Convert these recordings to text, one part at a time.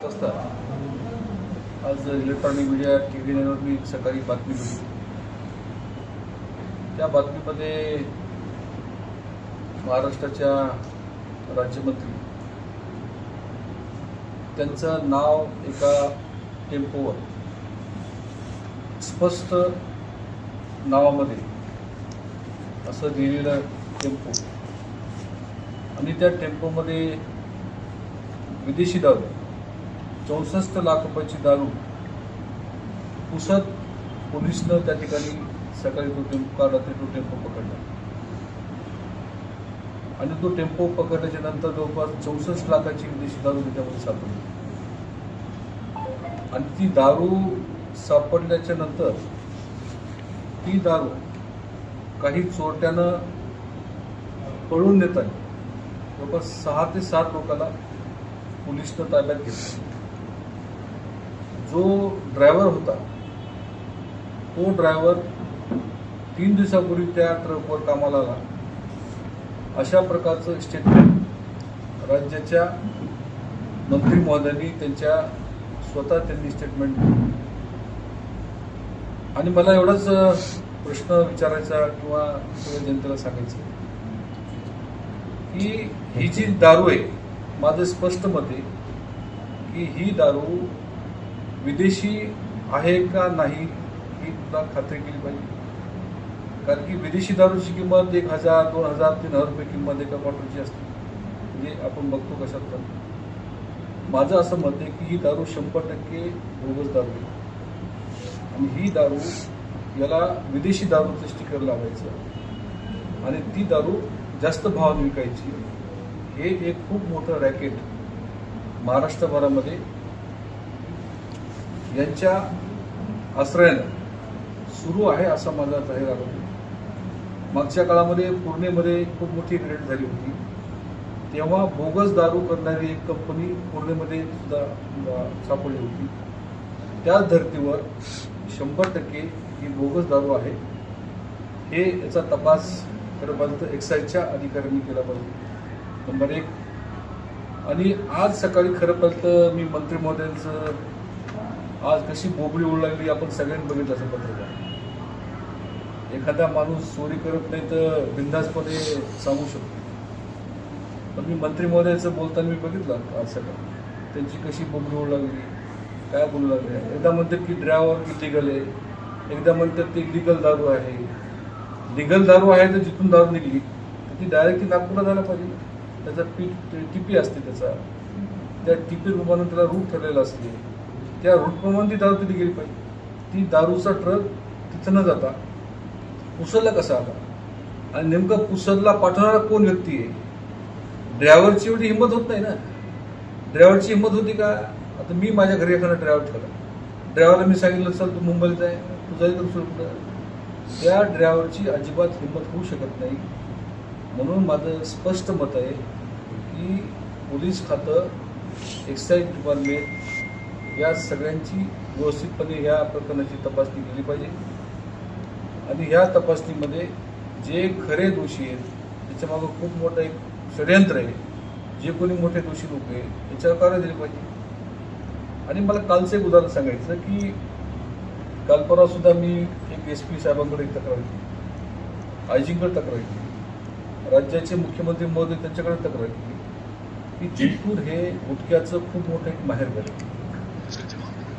असतात. आज electronic media T V नाईनवर मी सकाळी बातमी बघितली त्या बातमीमध्ये महाराष्ट्राच्या राज्यमंत्री त्यांचं नाव एका टेम्पोवर स्पष्ट नावामध्ये असं लिहिलेलं टेम्पो आणि त्या टेम्पोमध्ये विदेशी दारू चौसष्ट लाख रुपयाची दारू पुसत पोलिसनं त्या ठिकाणी सकाळी तो टेम्पो काढला ते तो टेम्पो पकडला. आणि तो टेम्पो पकडल्याच्या नंतर जवळपास चौसष्ट लाखाची विदेशी दारू त्याच्यामध्ये सापडली. आणि ती दारू सापडल्याच्या नंतर ती दारू काही चोरट्यानं पळून नेताना जवळपास सहा ते सात लोकांना पोलिसनं ताब्यात घेतलं. जो ड्रायव्हर होता तो ड्रायव्हर तीन दिवसापूर्वी त्या ट्रकवर कामाला आला. अशा प्रकारचं स्टेटमेंट राज्याच्या मंत्री महोदयांनी त्यांच्या स्वतः त्यांनी स्टेटमेंट दिली. आणि मला एवढाच प्रश्न विचारायचा किंवा सगळ्या जनतेला सांगायचं की ही जी दारू आहे माझं स्पष्ट मत आहे की ही दारू विदेशी आहे का नाही ही सुद्धा खात्री केली पाहिजे. कारण की विदेशी दारूची किंमत एक हजार दोन हजार तीन हजार रुपये किंमत एका बॉटलची असते. म्हणजे आपण बघतो कशात तर. माझं असं मत आहे की ही दारू शंभर टक्के बोगस दारू आहे. आणि ही दारू याला विदेशी दारूचं स्टिकर लावायचं. आणि ती दारू जास्त भावाने विकायची. हे एक खूप मोठं रॅकेट महाराष्ट्रभरामध्ये यांच्या आश्रयानं सुरू आहे असा माझा जाहीर आरोप. मागच्या काळामध्ये पूर्णेमध्ये खूप मोठी रेड झाली होती. तेव्हा बोगस दारू करणारी एक कंपनी पूर्णेमध्ये सुद्धा सापडली होती. त्याच धर्तीवर शंभर टक्के ही बोगस दारू आहे. हे याचा तपास खरं पाहिजे एक्साईजच्या अधिकाऱ्यांनी केला पाहिजे. नंबर एक. आणि आज सकाळी खरं मी मंत्री महोदयांचं आज कशी बोबडी उडू लागली आपण सगळ्यांनी बघितलं असं पत्रकार. एखादा माणूस चोरी करत नाही तर बिंदासपणे सांगू शकतो. पण मी मंत्री महोदयाचं बोलताना मी बघितलं आज सकाळी. त्यांची कशी बोबडी उडू लागली काय बोलू लागले. एकदा म्हणतात की ड्रायव्हर लिगल आहे एकदा म्हणतात ते लिगल दारू आहे. लिगल दारू आहे तर जिथून दारू निघली तर ती डायरेक्ट नागपूरला जायला पाहिजे. त्याचा पीठ टिपी असते त्याचा. त्या टिपी प्रमाणे त्याला रूट ठरलेला असते. त्या रूटप्रमाणे ती दारू तिथे गेली पाहिजे. ती दारूचा ट्रक तिथं न जाता पुसरला कसा आला? आणि नेमकं पुसरला पाठवणारा कोण व्यक्ती आहे? ड्रायव्हरची एवढी हिंमत होत नाही ना. ड्रायव्हरची हिंमत होती का? आता मी माझ्या घरी एखादा ड्रायव्हर ठेवला. ड्रायव्हरला मी सांगितलं चल तू मुंबईत आहे तू जाईल तर कुठं त्या ड्रायव्हरची अजिबात हिंमत होऊ शकत नाही. म्हणून माझं स्पष्ट मत आहे की पोलीस खातं एक्साईज डिपार्टमेंट या सगळ्यांची व्यवस्थितपणे ह्या प्रकरणाची तपासणी केली पाहिजे. आणि ह्या तपासणीमध्ये जे खरे दोषी आहेत त्याच्यामागं खूप मोठं एक षडयंत्र आहे. जे कोणी मोठे दोषी लोक आहे याच्यावर कारवाई दिली पाहिजे. आणि मला कालचं एक उदाहरण सांगायचं की काल सुद्धा मी एक एस पी साहेबांकडे एक तक्रार केली आयजींकडे तक्रार केली राज्याचे मुख्यमंत्री महोदय त्यांच्याकडे तक्रार केली. की जिंतूर हे गुटख्याचं खूप मोठं एक माहेर आहे.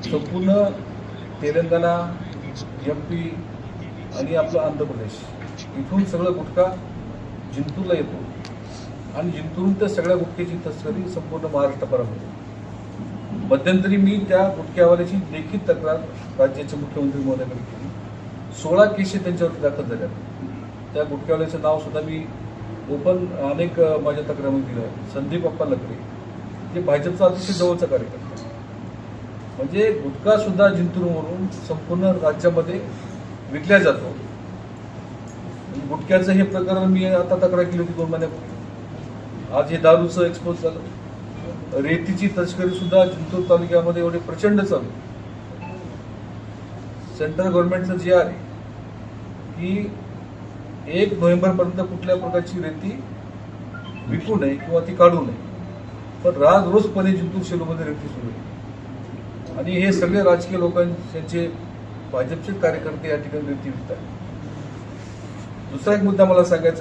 संपूर्ण तेलंगणा एम पी आणि आपलं आंध्र प्रदेश. इथून सगळं गुटखा जिंतूरला येतो. आणि जिंतूरून त्या सगळ्या गुटख्याची तस्करी संपूर्ण महाराष्ट्रभरामध्ये. मध्यंतरी मी त्या गुटख्यावाल्याची लेखित तक्रार राज्याचे मुख्यमंत्री महोदयाकडे केली. सोळा केसे त्यांच्यावरती दाखल झाल्या त्या गुटख्यावाल्याचं नाव सुद्धा मी ओपन अनेक माझ्या तक्रारमध्ये दिलं. संदीप अप्पा लकडे जे भाजपचा अतिशय जवळचा कार्यक्रम म्हणजे गुटखा सुद्धा जिंतूरवरून संपूर्ण राज्यामध्ये विकल्या जातो. गुटख्याचं हे प्रकरण मी आता तक्रार केली होती दोन महिन्यापूर्वी. आज हे दारूचं एक्सपोज झालं. रेतीची तस्करी सुद्धा जिंतूर तालुक्यामध्ये एवढे प्रचंड चालू. सेंट्रल गव्हर्नमेंटचं जे आहे की एक नोव्हेंबर पर्यंत कुठल्या प्रकारची रेती विकू नये किंवा ती काढू नये. पण राज रोजपणे जिंतूर शेलूमध्ये रेती सुरू आहे. आणि हे सगळे राजकीय लोकांचे भाजपचे कार्यकर्ते या ठिकाणी रेती आहेत दुसरा एक मुद्दा मला सांगायचा